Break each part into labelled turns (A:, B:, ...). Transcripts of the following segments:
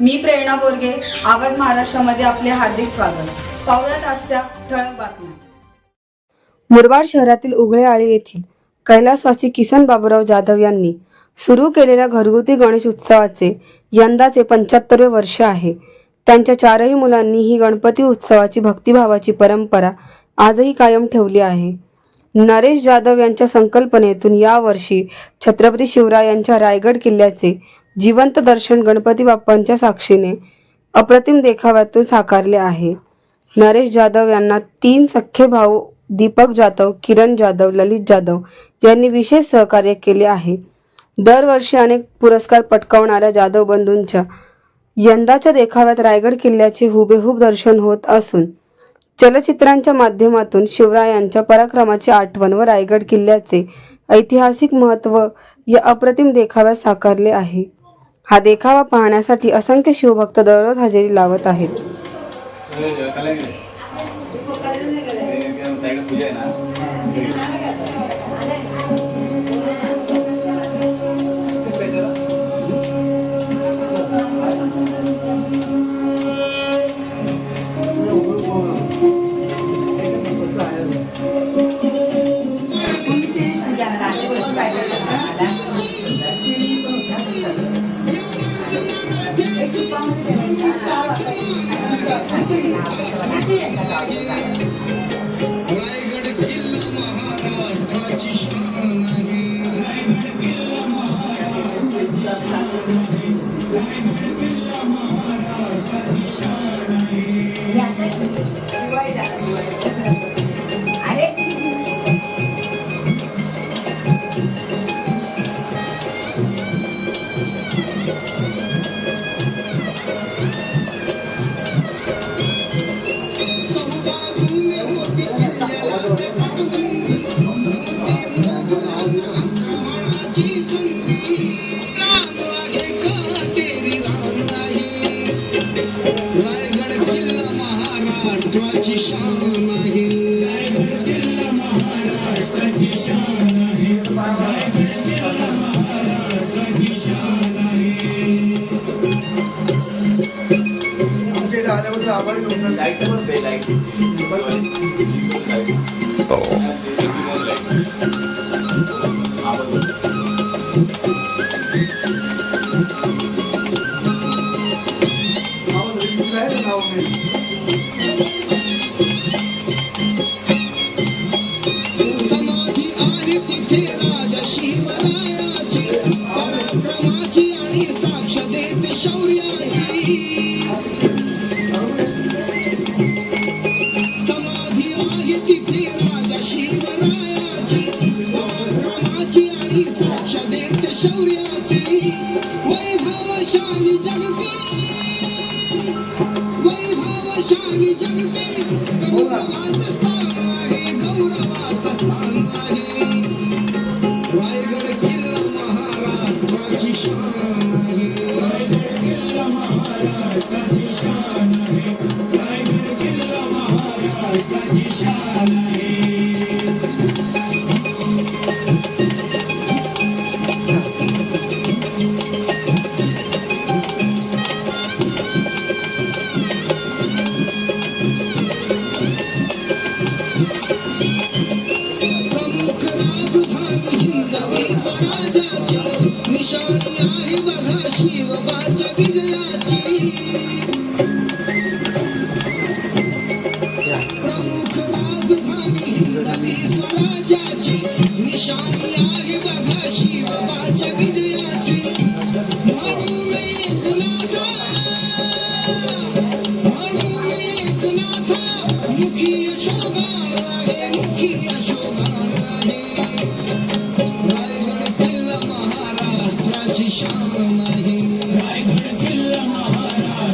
A: मी प्रेरणा बोरगे आवाज महाराष्ट्रामध्ये आपले हार्दिक स्वागत. पाहुयात आजच्या ठळक बातम्या.
B: मुरबाड शहरातील उगळेआळी येथील कैलासवासी किसन बाबूराव जाधव यांनी सुरू केलेल्या घरगुती गणेश उत्सवाचे यंदाचे पंच्याहत्तरवे वर्ष आहे. त्यांच्या चारही मुलांनी ही गणपती उत्सवाची भक्तिभावाची परंपरा आजही कायम ठेवली आहे. नरेश जाधव यांच्या संकल्पनेतून यावर्षी छत्रपती शिवरायांच्या रायगड किल्ल्याचे जिवंत दर्शन गणपती बाप्पांच्या साक्षीने अप्रतिम देखाव्यातून साकारले आहे. नरेश जाधव यांना तीन सख्खे भाऊ दीपक जाधव किरण जाधव ललित जाधव यांनी विशेष सहकार्य केले आहे. दरवर्षी अनेक पुरस्कार पटकावणाऱ्या जाधव बंधूंच्या यंदाच्या देखाव्यात रायगड किल्ल्याचे हुबेहूब दर्शन होत असून चलचित्रांच्या माध्यमातून शिवरायांच्या पराक्रमाची आठवण व रायगड किल्ल्याचे ऐतिहासिक महत्त्व या अप्रतिम देखाव्यात साकारले आहे. हा देखावा पाहण्यासाठी असंख्य शिवभक्त दररोज हजेरी लावत आहेत.
C: रायगड रायगड किल्ला महाराष्ट्राची शान स्वराज्याची. आहे बघा शिवबाच्या विजयाची म्हणून एकनाथा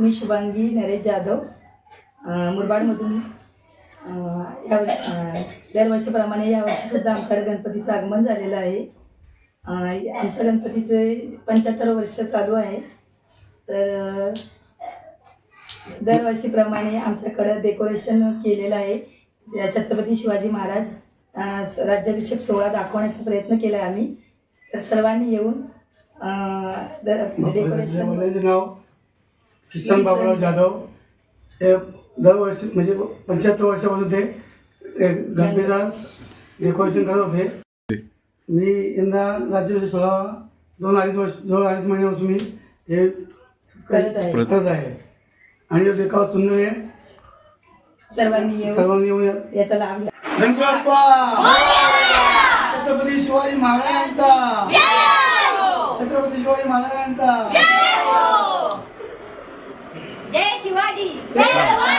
A: मी शुभांगी नरेश जाधव मुरबाडमधून अं, यावर्षी अं, दरवर्षीप्रमाणे यावर्षीसुद्धा आमच्याकडे गणपतीचं आगमन झालेलं आहे. आमच्या गणपतीचे पंच्याहत्तर वर्ष चालू आहे. तर दरवर्षीप्रमाणे आमच्याकडं डेकोरेशन केलेलं आहे. छत्रपती शिवाजी महाराज राज्याभिषेक सोहळा दाखवण्याचा प्रयत्न केला आहे आम्ही. तर सर्वांनी येऊन डेकोरेशन
D: किसन बाबूराव जाधव हे दरवर्षी म्हणजे पंच्याहत्तर वर्षापासून ते गणपतीचा डेकोरेशन करत होते. मी यंदा राज्याभिषेक सोहळा दोन अडीच वर्ष दोन अडीच महिन्यापासून मी हे
A: करत आहे.
D: आणि देखावा सुंदर आहे
A: सर्वांनी
D: सर्वांनी येऊन
A: लाभ.
D: गणपती बाप्पा
E: Levanta!